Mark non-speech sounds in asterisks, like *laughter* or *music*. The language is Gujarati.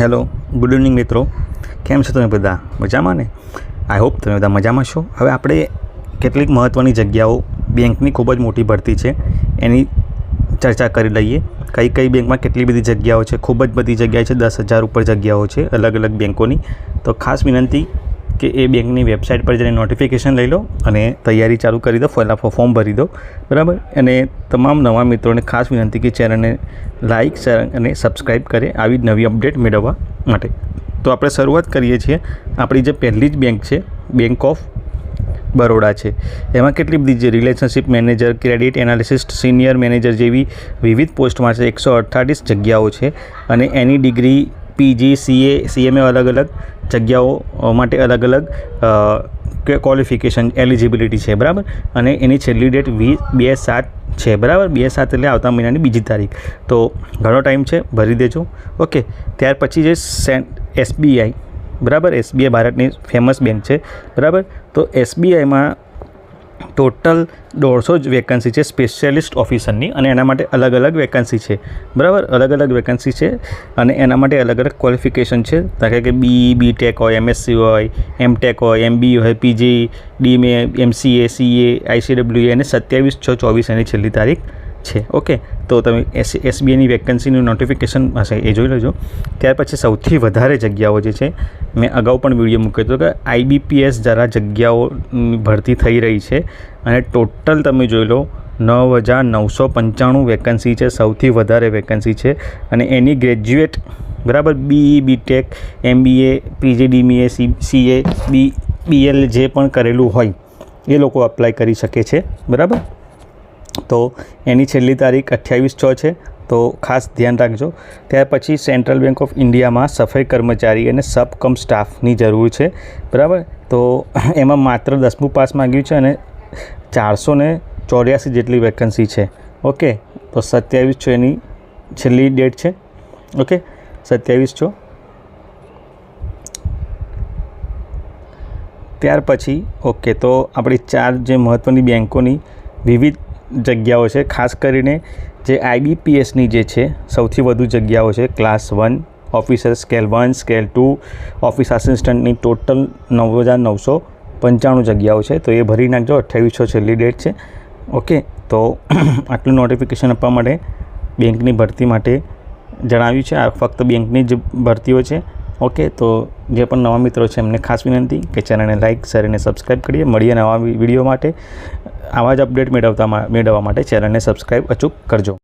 હેલો, ગુડ ઇવનિંગ મિત્રો. કેમ છો તમે બધા? મજામાં ને? આઈ હોપ તમે બધા મજામાં છો. હવે આપણે કેટલીક મહત્ત્વની જગ્યાઓ બેંકની ખૂબ જ મોટી ભરતી છે. એની ચર્ચા કરી લઈએ. કઈ કઈ બેંકમાં કેટલી બધી જગ્યાઓ છે? ખૂબ જ બધી જગ્યાએ છે. દસ હજાર ઉપર જગ્યાઓ છે અલગ અલગ બેંકોની. તો ખાસ વિનંતી કે એ બેંકની વેબસાઇટ પર જઈને નોટિફિકેશન લઈ લો અને તૈયારી ચાલુ કરી દો પહેલાં ફોર્મ ભરી દો, બરાબર? અને તમામ નવા મિત્રોને ખાસ વિનંતી કે ચેનલને લાઇક શેર અને સબસ્ક્રાઈબ કરે આવી જ નવી અપડેટ મેળવવા માટે. તો આપણે શરૂઆત કરીએ છીએ. આપણી જે પહેલી જ બેંક છે બેંક ઓફ બરોડા છે. એમાં કેટલી બધી જે relationship manager credit analyst senior manager જેવી વિવિધ પોસ્ટમાં છે, એકસો અઠ્ઠાવીસ જગ્યાઓ છે અને એની ડિગ્રી પીજી સીએ સીએમએ અલગ અલગ જગ્યાઓ માટે અલગ અલગ કે ક્વોલિફિકેશન એલિજિબિલિટી છે, બરાબર? અને એની છેલ્લી ડેટ વીસ બે, સાત છે, બરાબર? બે, સાત એટલે આવતા મહિનાની બીજી તારીખ. તો ઘણો ટાઈમ છે, ભરી દેજો. ઓકે, ત્યાર પછી જે સેન્ટ એસબીઆઈ, બરાબર? એસબીઆઈ ભારતની ફેમસ બેંક છે, બરાબર? તો એસબીઆઈમાં ટોટલ દોઢસો જ વેકન્સી છે સ્પેશિયાલિસ્ટ ઓફિસરની અને એના માટે અલગ અલગ વેકન્સી છે. બરાબર? અલગ અલગ વેકન્સી છે અને એના માટે અલગ અલગ ક્વોલિફિકેશન છે. ધારે કે બી બી ટેક હોય એમએસસી હોય એમ ટેક હોય એમબી હોય પીજી ડીમે એમસીએ સીએ આઈસીડબ્લ્યુ અને સત્યાવીસ છ ચોવીસ એની છેલ્લી તારીખ છે. ઓકે તો તમે એસ એસબીઆઈની વેકન્સીનું નોટિફિકેશન હશે, એ જોઈ લેજો. ત્યાર પછી સૌથી વધારે જગ્યાઓ જે છે, મેં અગાઉ પણ વીડિયો મૂક્યો હતો કે આઈબીપીએસ જરા જગ્યાઓ ભરતી થઈ રહી છે અને ટોટલ તમે જોઈ લો, નવ હજાર નવસો પંચાણું વેકન્સી છે, સૌથી વધારે વેકન્સી છે. અને એની ગ્રેજ્યુએટ બરાબર બી બીટેક એમબીએ પીજીડીમીએ સી સીએ બી બીએલ જે પણ કરેલું હોય, એ લોકો અપ્લાય કરી શકે છે. બરાબર? તો એની છેલ્લી તારીખ અઠ્યાવીસ છ છે. તો ખાસ ધ્યાન રાખજો. ત્યાર પછી સેન્ટ્રલ બેંક ઓફ ઇન્ડિયામાં સફાઈ કર્મચારી અને સબ કમ સ્ટાફની જરૂર છે. બરાબર? તો એમાં માત્ર દસમું પાસ માંગ્યું છે અને ચારસો ને ચોર્યાસી જેટલી વેકન્સી છે. ઓકે? તો સત્યાવીસ છો એની છેલ્લી ડેટ છે. ઓકે? સત્યાવીસ છો. ત્યાર પછી, ઓકે, તો આપણી ચાર જે મહત્ત્વની બેન્કોની વિવિધ જગ્યાઓ છે, ખાસ કરીને જે આઈબીપીએસની જે છે, સૌથી વધુ જગ્યાઓ છે, class one, officer scale one, scale two, office આસિસ્ટન્ટની total નવ હજાર નવસો પંચાણું જગ્યાઓ છે. તો એ ભરી નાખજો અઠ્યાવીસો છેલ્લી ડેટ છે. ઓકે, તો *clears throat* આટલું નોટિફિકેશન આપવા માટે બેંકની ભરતી માટે જણાવ્યું છે. આ ફક્ત બેંકની જ ભરતીઓ છે. ઓકે, તો જે પણ નવા મિત્રો છે, એમને ખાસ વિનંતી કે ચેનલને લાઇક શેર અને સબસ્ક્રાઈબ કરીએ. મળીએ નવા વીડિયો માટે. આવા જ અપડેટ મેળવતા મેળવવા માટે ચેનલને સબસ્ક્રાઈબ અચૂક કરજો.